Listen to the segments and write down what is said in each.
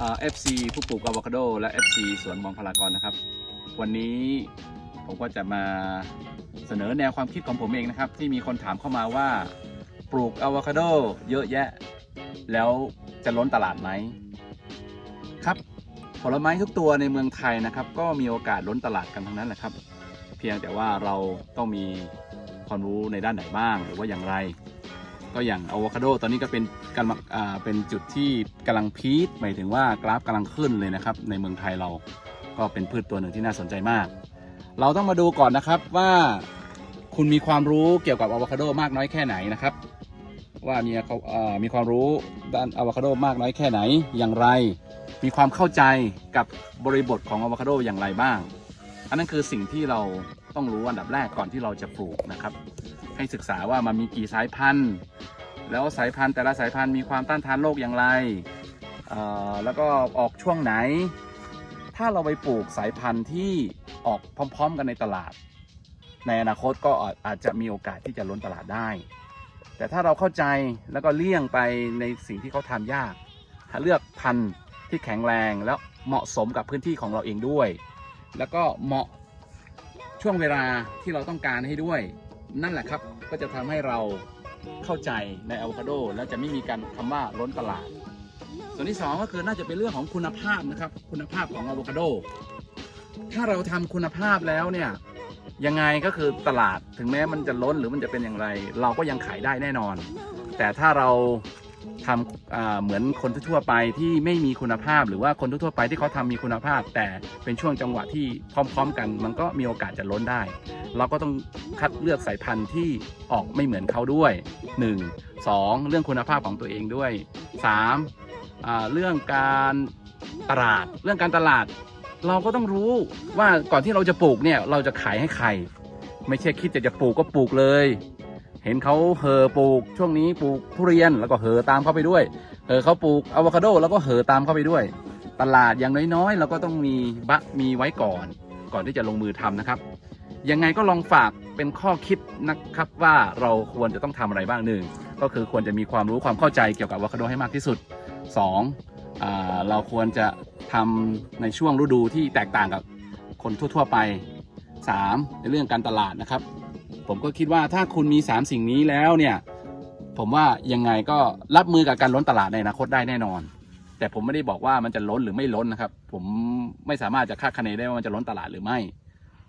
อ FC ผู้ปลูกอะโวคาโดและ FC สวนมองพลากรนะครับ วันนี้ผมก็จะมาเสนอแนวความคิดของผมเองนะครับ ที่มีคนถามเข้ามาว่า ปลูกอะโวคาโดเยอะแยะ แล้วจะล้นตลาดไหมครับผลไม้ทุกตัวในเมืองไทยนะครับ ก็มีโอกาสล้นตลาดกันทั้งนั้นแหละครับ เพียงแต่ว่าเราต้องมีความรู้ในด้านไหนบ้างหรือว่าอย่างไร ก็อย่างอะโวคาโดตอนนี้ก็เป็นกำลังอ่าเป็นจุดที่กำลังพีคหมายถึงว่ากราฟกำลังขึ้นเลยนะครับ ในเมืองไทยเราก็เป็นพืชตัวหนึ่งที่น่าสนใจมาก เราต้องมาดูก่อนนะครับว่าคุณมีความรู้เกี่ยวกับอะโวคาโดมากน้อยแค่ไหนนะครับ ว่ามีเขามีความรู้ด้านอะโวคาโดมากน้อยแค่ไหนอย่างไร มีความเข้าใจกับบริบทของอะโวคาโดอย่างไรบ้าง อันนั้นคือสิ่งที่เราต้องรู้อันดับแรกก่อนที่เราจะปลูกนะครับ ให้ศึกษาว่ามันมีกี่สายพันธุ์ แล้วสายพันธุ์แต่ละสายพันธุ์มีความต้านทานโรคอย่างไร แล้วก็ออกช่วงไหน ถ้าเราไปปลูกสายพันธุ์ที่ออกพร้อม ๆ กันในตลาด ในอนาคตก็อาจจะมีโอกาสที่จะล้นตลาดได้ แต่ถ้าเราเข้าใจแล้วก็เลี่ยงไปในสิ่งที่เขาทำยากหาเลือกพันธุ์ที่แข็งแรงแล้วเหมาะสมกับพื้นที่ของเราเองด้วย แล้วก็เหมาะช่วงเวลาที่เราต้องการให้ด้วย นั่นแหละครับก็จะทำให้เราเข้าใจในอะโวคาโดและจะไม่มีการคำว่าล้นตลาด ส่วนที่สองก็คือน่าจะเป็นเรื่องของคุณภาพนะครับ คุณภาพของอะโวคาโดถ้าเราทำคุณภาพแล้วเนี่ยยังไงก็คือตลาดถึงแม้มันจะล้นหรือมันจะเป็นอย่างไร เราก็ยังขายได้แน่นอน แต่ถ้าเรา ทำเหมือนคนทั่วไปที่ไม่มีคุณภาพ หรือว่าคนทั่วไปที่เขาทำมีคุณภาพ แต่เป็นช่วงจังหวะที่พร้อม ๆ กัน มันก็มีโอกาสจะล้นได้ เราก็ต้องคัดเลือกสายพันธุ์ที่ออกไม่เหมือนเขาด้วย 1 2 เรื่องคุณภาพของตัวเองด้วย 3 เรื่องการตลาด เรื่องการตลาด เราก็ต้องรู้ว่าก่อนที่เราจะปลูกเนี่ยเราจะขายให้ใคร ไม่ใช่คิดจะจะปลูกก็ปลูกเลย เห็นเขาเห่อปลูกช่วงนี้ปลูกทุเรียนแล้วก็เห่อตามเข้าไปด้วยเออเขาปลูกอะโวคาโดแล้วก็เห่อตามเข้าไปด้วย ตลาดอย่างน้อยๆเราก็ต้องมีบะมีไว้ก่อน ก่อนที่จะลงมือทำนะครับ ยังไงก็ลองฝากเป็นข้อคิดนะครับว่าเราควรจะต้องทำอะไรบ้างหนึ่งก็คือควรจะมีความรู้ความเข้าใจเกี่ยวกับอะโวคาโดให้มากที่สุดสองเราควรจะทำในช่วงฤดูที่แตกต่างกับคนทั่ว ๆ ไปสามในเรื่องการตลาดนะครับ ผมก็คิดว่าถ้าคุณมีสามสิ่งนี้แล้วเนี่ย ผมว่ายังไงก็รับมือกับการล้นตลาดในอนาคตได้แน่นอน แต่ผมไม่ได้บอกว่ามันจะล้นหรือไม่ล้นนะครับ ผมไม่สามารถจะคาดคะเนได้ว่ามันจะล้นตลาดหรือไม่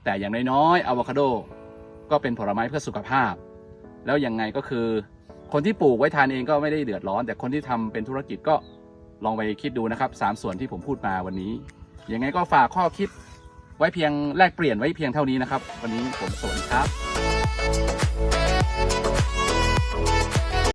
แต่อย่างน้อยๆอะโวคาโดก็เป็นผลไม้เพื่อสุขภาพ แล้วยังไงก็คือ คนที่ปลูกไว้ทานเองก็ไม่ได้เดือดร้อน แต่คนที่ทำเป็นธุรกิจก็ลองไปคิดดูนะครับสามส่วนที่ผมพูดมาวันนี้ยังไงก็ฝากข้อคิดไว้เพียงแลกเปลี่ยนไว้เพียงเท่านี้นะครับ วันนี้ผมสวัสดีครับ